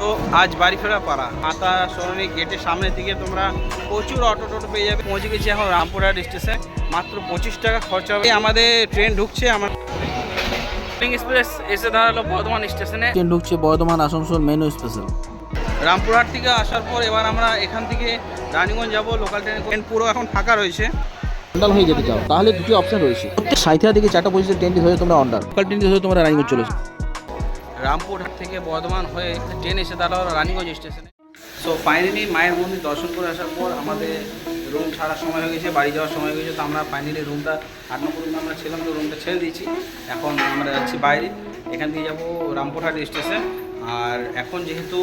তো আজ বাড়ি ফেরা পাড়া মাতা সরণি গেটের সামনের দিকে তোমরা প্রচুর অটো টোটো পেয়ে যাবে। পৌঁছে গেছি এখন রামপুরহাট স্টেশন মাত্র পঁচিশ টাকা খরচা হবে। আমাদের ট্রেন ঢুকছে আমার এক্সপ্রেস এসে দাঁড়াল বর্ধমান স্টেশনে ট্রেন ঢুকছে বর্ধমান আসানসোল মেনু স্পেশাল রামপুরহাট থেকে আসার পর এবার আমরা এখান থেকে রানীগঞ্জ যাব লোকাল ট্রেন ট্রেন পুরো এখন ফাঁকা রয়েছে। অন্ডাল হয়ে যেতে চাও। তাহলে দুটি অপশন রয়েছে। সাইথিয়া থেকে চারটা পঁচিশে ট্রেনটি ধরে তোমরা অন্ডাল লোকাল ট্রেনটি ধরে তোমরা রানিগঞ্জ চলে এসো। রামপুরহাট থেকে বর্ধমান হয়ে ট্রেন এসে দাঁড়াল রানীগঞ্জ স্টেশনে। সো ফাইনালি মায়ের মন্দির দর্শন করে আসার পর আমাদের রুম ছাড়ার সময় হয়ে গেছে, বাড়ি যাওয়ার সময় হয়ে গেছে, তো আমরা ফাইনালি রুমটা আট রুমে আমরা ছিলাম, তো রুমটা ছেড়ে দিয়েছি। এখন আমরা যাচ্ছি বাইরে, এখান থেকে যাব রামপুরহাট স্টেশন। আর এখন যেহেতু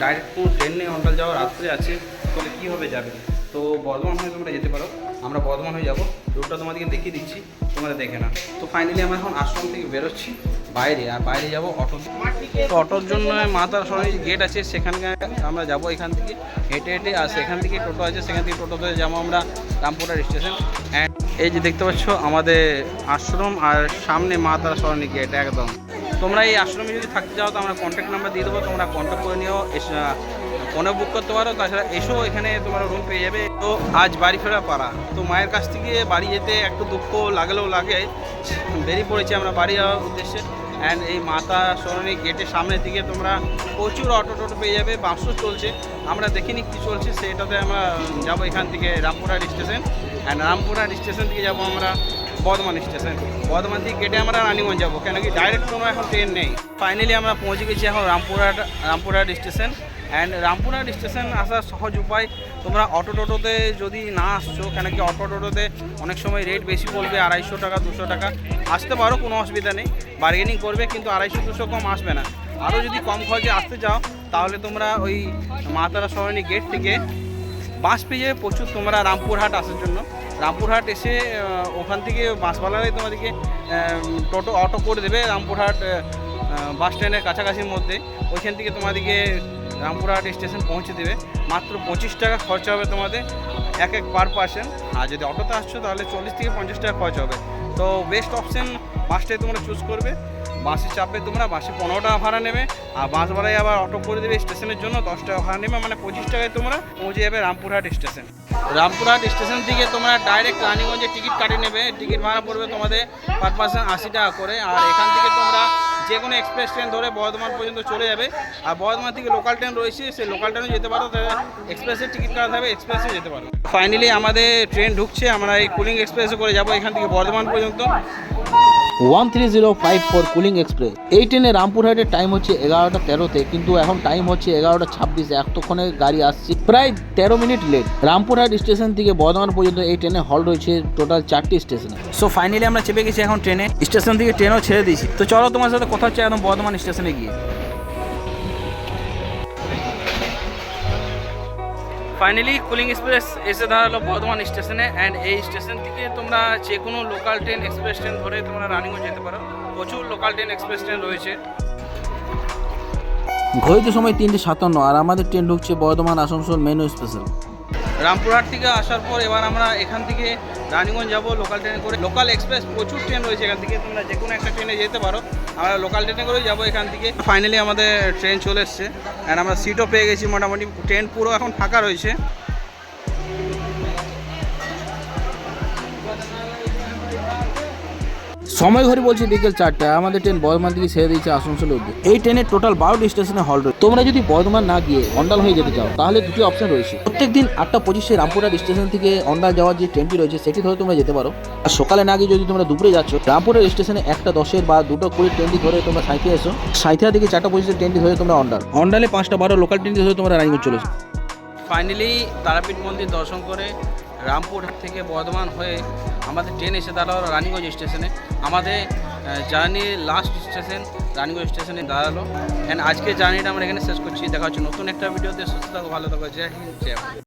ডাইরেক্ট কোনো ট্রেন নেই অন্ডাল যাওয়ার রাত্রে আছে, তাহলে কীভাবে যাবে? তো বর্ধমান হয়ে তোমরা যেতে পারো, আমরা বর্ধমান হয়ে যাব। রুটটা তোমাদেরকে দেখিয়ে দিচ্ছি, তোমরা দেখে না তো ফাইনালি আমরা এখন আশ্রম থেকে বেরোচ্ছি। বাইরে, আর বাইরে যাব অটো তো অটোর জন্য মাতার সঙ্গে গেট আছে, সেখানকার আমরা যাব এখান থেকে হেঁটে হেঁটে, আর সেখান থেকে টোটো আছে, সেখান থেকে টোটো ধরে যাব আমরা রামপুরহাট স্টেশন। এই যে দেখতে পাচ্ছ, আমাদের আশ্রম আর সামনে মাতার সরণি গেট একদম। তোমরা এই আশ্রমে যদি থাকতে চাও, তো আমরা কন্ট্যাক্ট নাম্বার দিয়ে দেবো, তোমরা কন্ট্যাক্ট করে নিও, এস- ফোনে বুক করতে পারো, তাছাড়া এসো, এখানে তোমার রুম পেয়ে যাবে। তো আজ বাড়ি ফেরা পারা তো মায়ের কাছ থেকে বাড়ি যেতে একটু দুঃখ লাগলেও লাগে বেরিয়ে পড়েছি আমরা বাড়ি যাওয়ার উদ্দেশ্যে। অ্যান্ড এই মাতা সরণি গেটের সামনের দিকে তোমরা প্রচুর অটো টোটো পেয়ে যাবে বাসও চলছে। আমরা দেখিনি কী চলছে সেটাতে আমরা যাব এখান থেকে Rampurhat station and Rampurhat station থেকে যাব আমরা বর্ধমান স্টেশন বর্ধমান থেকে কেটে আমরা রানীগঞ্জ যাব, কেন কি ডাইরেক্ট কোনো এখন ট্রেন নেই। ফাইনালি আমরা পৌঁছে গেছি এখন Rampurhat Rampurhat station and Rampurhat station আসার সহজ উপায়, তোমরা অটো টোটোতে যদি না আসছো, কেন কি অটো টোটোতে অনেক সময় রেট বেশি বলবে আড়াইশো টাকা, দুশো টাকা, আসতে পারো, কোনো অসুবিধা নেই। বার্গেনিং করবে, কিন্তু আড়াইশো, দুশো কম আসবে না। আরও যদি কম খরচে আসতে চাও, তাহলে তোমরা ওই মাতারা সরণি গেট থেকে বাস পেয়ে প্রচুর তোমরা রামপুরহাট আসার জন্য। রামপুরহাট এসে ওখান থেকে বাসওয়ালারাই তোমাদেরকে টোটো অটো করে দেবে রামপুরহাট বাস স্ট্যান্ডের কাছাকাছির মধ্যে। ওইখান থেকে তোমাদেরকে রামপুরহাট স্টেশন পৌঁছে দেবে। মাত্র পঁচিশ টাকা খরচা হবে তোমাদের, এক এক পার পার্সেন্ট আর যদি অটোতে আসছো তাহলে চল্লিশ থেকে পঞ্চাশ টাকা খরচা হবে। তো বেস্ট অপশান বাসটাই তোমরা চুজ করবে। বাসে চাপবে তোমরা বাসে পনেরো টাকা ভাড়া নেবে, আর বাস ভাড়ায় আবার অটো করে দেবে স্টেশনের জন্য দশ টাকা ভাড়া নেবে মানে পঁচিশ টাকায় তোমরা পৌঁছে যাবে রামপুরহাট স্টেশন। রামপুরহাট স্টেশন থেকে তোমরা ডাইরেক্ট রানীগঞ্জে টিকিট কাটিয়ে নেবে টিকিট ভাড়া পড়বে তোমাদের পার পার্সন আশি টাকা করে, আর এখান থেকে তোমরা যে কোনো এক্সপ্রেস ট্রেন ধরে বর্ধমান পর্যন্ত চলে যাবে। আর বর্ধমান থেকে লোকাল ট্রেন রয়েছে সেই লোকাল ট্রেনে যেতে পারো এক্সপ্রেসের টিকিট কাটা থাকবে এক্সপ্রেসে যেতে পারো। ফাইনালি আমাদের ট্রেন ঢুকছে, আমরা এই কুলিং এক্সপ্রেসে করে যাব এখান থেকে বর্ধমান পর্যন্ত। One three zero five four Kulik express এই ট্রেনে রামপুরহাটের টাইম হচ্ছে এগারোটা তেরোতে, কিন্তু এখন টাইম হচ্ছে এগারোটা ছাব্বিশে। এতক্ষণে গাড়ি আসছে। প্রায় তেরো মিনিট লেট রামপুরহাট স্টেশন থেকে বর্ধমান পর্যন্ত এই ট্রেনে হল রয়েছে টোটাল চারটি স্টেশনে সো ফাইনালি আমরা চেপে গেছি এখন ট্রেনে স্টেশন থেকে ট্রেনও ছেড়ে দিয়েছি। তো চলো তোমার সাথে কথা হচ্ছে একদম বর্ধমান স্টেশনে গিয়ে। ফাইনালি কুলিং এক্সপ্রেস এসে দাঁড়াল বর্ধমান স্টেশনে অ্যান্ড এই স্টেশন থেকে তোমরা যে কোনো লোকাল ট্রেন এক্সপ্রেস ট্রেন ধরে তোমরা রানিংও যেতে পারো। প্রচুর লোকাল ট্রেন এক্সপ্রেস ট্রেন রয়েছে। ঘড়িতে সময় তিনটে সাতান্ন আর আমাদের ট্রেন ঢুকছে বর্ধমান আসানসোল মেনু স্পেশাল রামপুরহাট থেকে আসার পর এবার আমরা এখান থেকে রানীগঞ্জ যাব লোকাল ট্রেনে করে। লোকাল এক্সপ্রেস প্রচুর ট্রেন রয়েছে এখান থেকে। তোমরা যে কোনো একটা ট্রেনে যেতে পারো। আমরা লোকাল ট্রেনে করেই যাব এখান থেকে। ফাইনালি আমাদের ট্রেন চলে এসছে। অ্যান্ড আমরা সিটও পেয়ে গেছি মোটামুটি। ট্রেন পুরো এখন ফাঁকা রয়েছে। সময় ঘড়ি বলছে বিকেল চারটা আমাদের ট্রেন বর্ধমান থেকে ছেড়ে দিয়েছে আসানসোল অব্দি এই ট্রেনের টোটাল বারোটি স্টেশনে হল রয়েছে। তোমরা যদি বর্ধমান না গিয়ে অন্ডাল হয়ে যেতে চাও, তাহলে দুটি অপশন রয়েছে। প্রত্যেক দিন আটটা পঁচিশে রামপুরহাট স্টেশন থেকে অন্ডাল যাওয়ার যে ট্রেনটি রয়েছে, সেটি ধরে তোমরা যেতে পারো। আর সকালে না গিয়ে যদি তোমরা দুপুরে যাচ্ছ, রামপুরহাট স্টেশনে একটা দশের বা দুটো কুড়ির ট্রেনটি ধরে তোমরা সাঁইথিয়া এসো। সাঁইথিয়া থেকে চারটা পঁচিশে ট্রেনটি ধরে তোমরা অন্ডাল। অন্ডালে পাঁচটা বারো, লোকাল ট্রেনটি ধরে তোমরা রানিগঞ্জ চলে এসো। ফাইনালি তারাপীঠ মন্দির দর্শন করে রামপুরহাট থেকে বর্ধমান হয়ে আমাদের ট্রেন এসে দাঁড়াল রানীগঞ্জ স্টেশনে। আমাদের জার্নি লাস্ট স্টেশন রানীগঞ্জ স্টেশনে দাঁড়াল। অ্যান্ড আজকে জার্নিটা আমরা এখানে শেষ করছি। দেখা হচ্ছে নতুন একটা ভিডিওতে সুস্থ থাকো, ভালো থাকো। জয় হিন্দ, জয়।